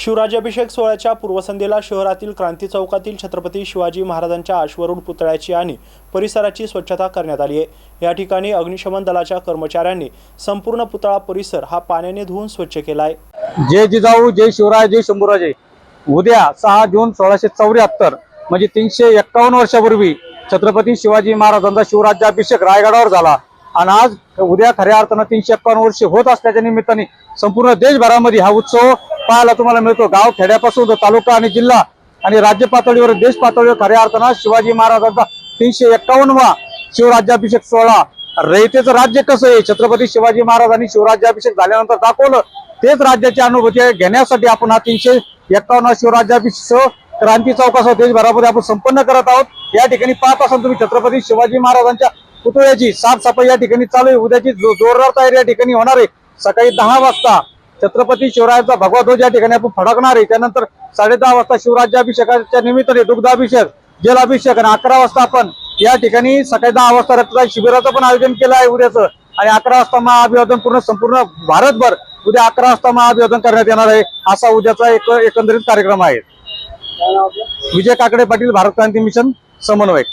शिवराज्याभिषेक सोहळ्याच्या पूर्वसंध्येला शहरातील क्रांती चौकातील छत्रपती शिवाजी महाराजांच्या अश्वरूढ पुतळ्याची आणि परिसराची स्वच्छता करण्यात आली आहे. या ठिकाणी अग्निशमन दलाच्या कर्मचाऱ्यांनी संपूर्ण पुतळा परिसर हा पाण्याने धुवून स्वच्छ केला आहे. जय जिजाऊ जय शिवराय जय शंभूराजे. उद्या सहा जून सोळाशे चौऱ्याहत्तर म्हणजे तीनशे एक्कावन्न वर्षापूर्वी छत्रपती शिवाजी महाराजांचा शिवराज्याभिषेक रायगडावर झाला. आणि आज उद्या खऱ्या अर्थानं तीनशे एक्कावन्न वर्षे होत असल्याच्या निमित्ताने संपूर्ण देशभरामध्ये हा उत्सव पाहायला तुम्हाला मिळतो. गाव खेड्यापासून तालुका आणि जिल्हा आणि राज्य पातळीवर देश पातळीवर खऱ्या अर्थानं शिवाजी महाराजांचा तीनशे एक्कावन्नवा शिवराज्याभिषेक सोहळा. रयतेचं राज्य कसं आहे? छत्रपती शिवाजी महाराजांनी शिवराज्याभिषेक झाल्यानंतर दाखवलं. तेच राज्याची अनुभूती घेण्यासाठी आपण हा तीनशे एक्कावन्न शिवराज्याभिषेक क्रांती चौकासह देशभरामध्ये आपण संपन्न करत आहोत. या ठिकाणी पाहत असाल तुम्ही छत्रपती शिवाजी महाराजांच्या पुतळ्याची साफसफाई या ठिकाणी चालू आहे. उद्याची जो- जोरदार तयारी या ठिकाणी होणार आहे. सकाळी दहा वाजता छत्रपती शिवरायांचा भगवा ध्वज या ठिकाणी आपण फडकणार आहे. त्यानंतर साडे दहा वाजता शिवराज्याभिषेकाच्या निमित्ताने दुग्धाभिषेक जलाभिषेक आणि अकरा वाजता आपण या ठिकाणी सकाळी दहा वाजता रक्तदान शिबिराचं पण आयोजन केलं आहे उद्याचं. आणि अकरा वाजता महाअभिवादन पूर्ण संपूर्ण भारतभर उद्या अकरा वाजता महाअभिवादन करण्यात येणार आहे. असा उद्याचा एक एकंदरीत कार्यक्रम आहे. विजय काकडे पाटील भारत क्रांती मिशन समन्वयक.